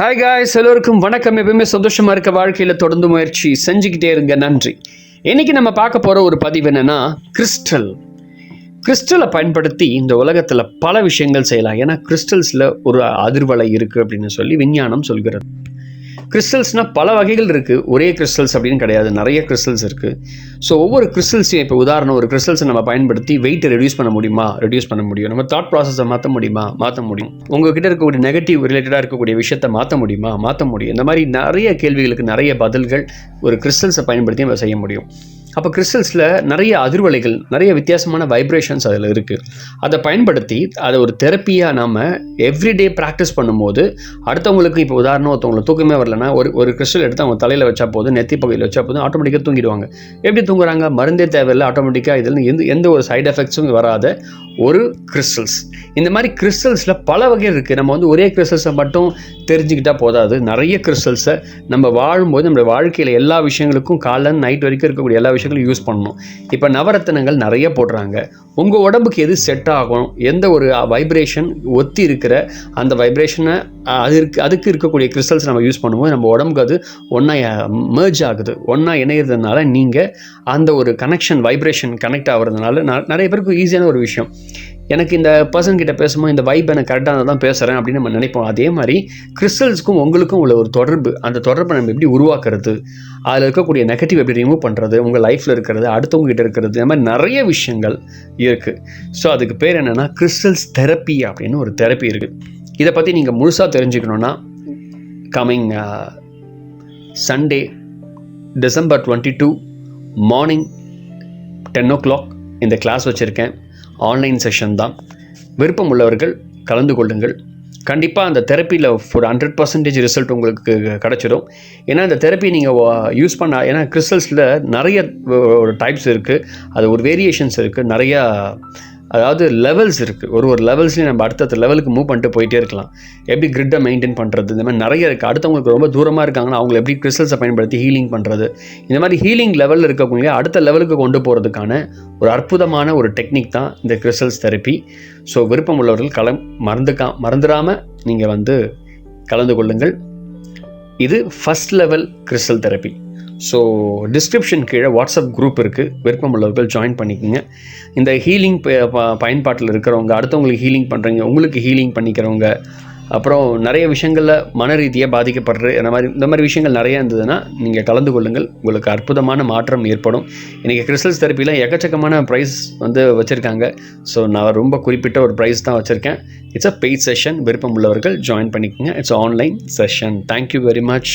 Hi guys எல்லோருக்கும் வணக்கம். எப்பவுமே சந்தோஷமா இருக்க வாழ்க்கையில் தொடர்ந்து முயற்சி செஞ்சுக்கிட்டே இருங்க நன்றி. இன்னைக்கு நம்ம பார்க்க போகிற ஒரு பதிவு என்னன்னா கிறிஸ்டல் கிறிஸ்டலை பயன்படுத்தி இந்த உலகத்தில் பல விஷயங்கள் செய்யலாம். ஏன்னா கிறிஸ்டல்ஸில் ஒரு அதிர்வலை இருக்குது அப்படின்னு சொல்லி விஞ்ஞானம் சொல்கிறது. கிறிஸ்டல்ஸ்னால் பல வகைகள் இருக்குது ஒரே கிறிஸ்டல்ஸ் அப்படின்னு கிடையாது. நிறைய கிறிஸ்டல்ஸ் இருக்குது ஸோ ஒவ்வொரு கிறிஸ்டல்ஸையும் இப்போ உதாரணம் ஒரு கிறிஸ்டல்ஸை நம்ம பயன்படுத்தி வெயிட்டை ரெடியூஸ் பண்ண முடியுமா? ரெடியூஸ் பண்ண முடியும். நம்ம தாட் ப்ராசஸை மாற்ற முடியுமா? மாற்ற முடியும். உங்ககிட்ட இருக்கக்கூடிய நெகட்டிவ் ரிலேட்டடாக இருக்கக்கூடிய விஷயத்தை மாற்ற முடியுமா? மாற்ற முடியும். இந்த மாதிரி நிறைய கேள்விகளுக்கு நிறைய பதில்கள் ஒரு கிறிஸ்டல்ஸை பயன்படுத்தி நம்ம செய்ய முடியும். அப்போ கிறிஸ்டல்ஸில் நிறைய அதிர்வலைகள் நிறைய வித்தியாசமான வைப்ரேஷன்ஸ் அதில் இருக்குது அதை பயன்படுத்தி அதை ஒரு தெரப்பியாக நாம் எவ்ரிடே ப்ராக்டிஸ் பண்ணும்போது அடுத்தவங்களுக்கு இப்போ உதாரணம் ஒருத்தவங்களுக்கு தூக்கமே வரலன்னா ஒரு ஒரு கிறிஸ்டல் எடுத்து அவங்க தலையில் வச்சா போதும் நெத்தி பகுதியில் வச்சா போதும் ஆட்டோமேட்டிக்காக தூங்கிடுவாங்க. எப்படி தூங்குறாங்க? மருந்தே தேவையில்லை ஆட்டோமேட்டிக்காக இதில் எந்த எந்த ஒரு சைடு எஃபெக்ட்ஸும் வராத ஒரு கிறிஸ்டல்ஸ் இந்த மாதிரி கிறிஸ்டல்ஸில் பல வகை இருக்குது நம்ம வந்து ஒரே கிறிஸ்டல்ஸை மட்டும் தெரிஞ்சுக்கிட்டால் போதாது. நிறைய கிறிஸ்டல்ஸை நம்ம வாழும்போது நம்ம வாழ்க்கையில் எல்லா விஷயங்களுக்கும் காலைல நைட் வரைக்கும் இருக்கக்கூடிய எல்லா விஷயங்கள் யூஸ் பண்ணணும். இப்போ நவரத்தினங்கள் நிறைய போடுறாங்க. உங்கள் உடம்புக்கு எது செட் ஆகும்? எந்த ஒரு வைப்ரேஷன் ஒத்தி இருக்கிற அந்த வைப்ரேஷனை அது இருக்கு அதுக்கு இருக்கக்கூடிய கிறிஸ்டல்ஸ் நம்ம யூஸ் பண்ணும்போது நம்ம உடம்புக்கு அது ஒன்றா மேர்ஜ் ஆகுது. ஒன்றா இணையிறதுனால நீங்கள் அந்த ஒரு கனெக்ஷன் வைப்ரேஷன் கனெக்ட் ஆகிறதுனால நிறைய பேருக்கு ஈஸியான ஒரு விஷயம். எனக்கு இந்த பர்சன் கிட்ட பேசும்போது இந்த வைப் எனக்கு கரெக்டாக தான் பேசுகிறேன் அப்படின்னு நம்ம நினைப்போம். அதே மாதிரி கிறிஸ்டல்ஸ்க்கும் உங்களுக்கும் உள்ள ஒரு தொடர்பு. அந்த தொடர்பை நம்ம எப்படி உருவாக்குறது? அதில் இருக்கக்கூடிய நெகட்டிவ் எப்படி ரிமூவ் பண்ணுறது உங்கள் லைஃப்பில் இருக்கிறது அடுத்தவங்க கிட்ட இருக்கிறது இந்த மாதிரி நிறைய விஷயங்கள் இருக்குது ஸோ அதுக்கு பேர் என்னென்னா கிறிஸ்டல்ஸ் தெரப்பி அப்படின்னு ஒரு தெரப்பி இருக்குது இதை பற்றி நீங்கள் முழுசாக தெரிஞ்சுக்கணுன்னா coming Sunday December twenty two morning ten o'clock இந்த கிளாஸ் வச்சுருக்கேன். ஆன்லைன் செஷன் தான். விருப்பம் உள்ளவர்கள் கலந்து கொள்ளுங்கள். கண்டிப்பாக அந்த தெரப்பியில் ஒரு ஹண்ட்ரட் பர்சன்டேஜ் ரிசல்ட் உங்களுக்கு கிடச்சிடும் ஏன்னா இந்த தெரப்பி நீங்கள் யூஸ் பண்ண ஏன்னா கிறிஸ்டல்ஸில் நிறைய ஒரு டைப்ஸ் இருக்குது அது ஒரு வேரியேஷன்ஸ் இருக்குது நிறையா அதாவது லெவல்ஸ் இருக்குது ஒரு ஒரு லெவல்ஸ்லையும் நம்ம அடுத்தடுத்த லெவலுக்கு மூவ் பண்ணிட்டு போயிட்டே இருக்கலாம். எப்படி கிரிட்டை மெயின்டைன் பண்ணுறது இந்த மாதிரி நிறைய இருக்குது அடுத்தவங்களுக்கு ரொம்ப தூரமாக இருக்காங்கன்னா அவங்களை எப்படி கிறிஸ்டல்ஸை பயன்படுத்தி ஹீலிங் பண்ணுறது இந்த மாதிரி ஹீலிங் லெவலில் இருக்கக்கூடிய அடுத்த லெவலுக்கு கொண்டு போகிறதுக்கான ஒரு அற்புதமான ஒரு டெக்னிக் தான் இந்த கிறிஸ்டல்ஸ் தெரப்பி ஸோ விருப்பம் உள்ளவர்கள் கலம் மறந்துக்கா மறந்துடாமல் நீங்கள் வந்து கலந்து கொள்ளுங்கள். இது first level crystal therapy so description கீழே வாட்ஸ்அப் குரூப் இருக்குது விருப்பம் உள்ளவர்கள் ஜாயின் பண்ணிக்கோங்க. இந்த ஹீலிங் பயன்பாட்டில் இருக்கிறவங்க அடுத்தவங்களுக்கு ஹீலிங் பண்ணுறவங்க உங்களுக்கு ஹீலிங் பண்ணிக்கிறவங்க அப்புறம் நிறைய விஷயங்களில் மன ரீதியாக பாதிக்கப்படுற இந்த மாதிரி இந்த மாதிரி விஷயங்கள் நிறைய இருந்ததுன்னா நீங்கள் கலந்து கொள்ளுங்கள். உங்களுக்கு அற்புதமான மாற்றம் ஏற்படும். இன்றைக்கி கிறிஸ்டல்ஸ் தெரப்பியில் எக்கச்சக்கமான ப்ரைஸ் வந்து வச்சுருக்காங்க. ஸோ நான் ரொம்ப குறிப்பிட்ட ஒரு ப்ரைஸ் தான் வச்சுருக்கேன். இட்ஸ் அ பெய்ட் செஷன் விருப்பம் உள்ளவர்கள் ஜாயின் பண்ணிக்கோங்க it's online session thank you very much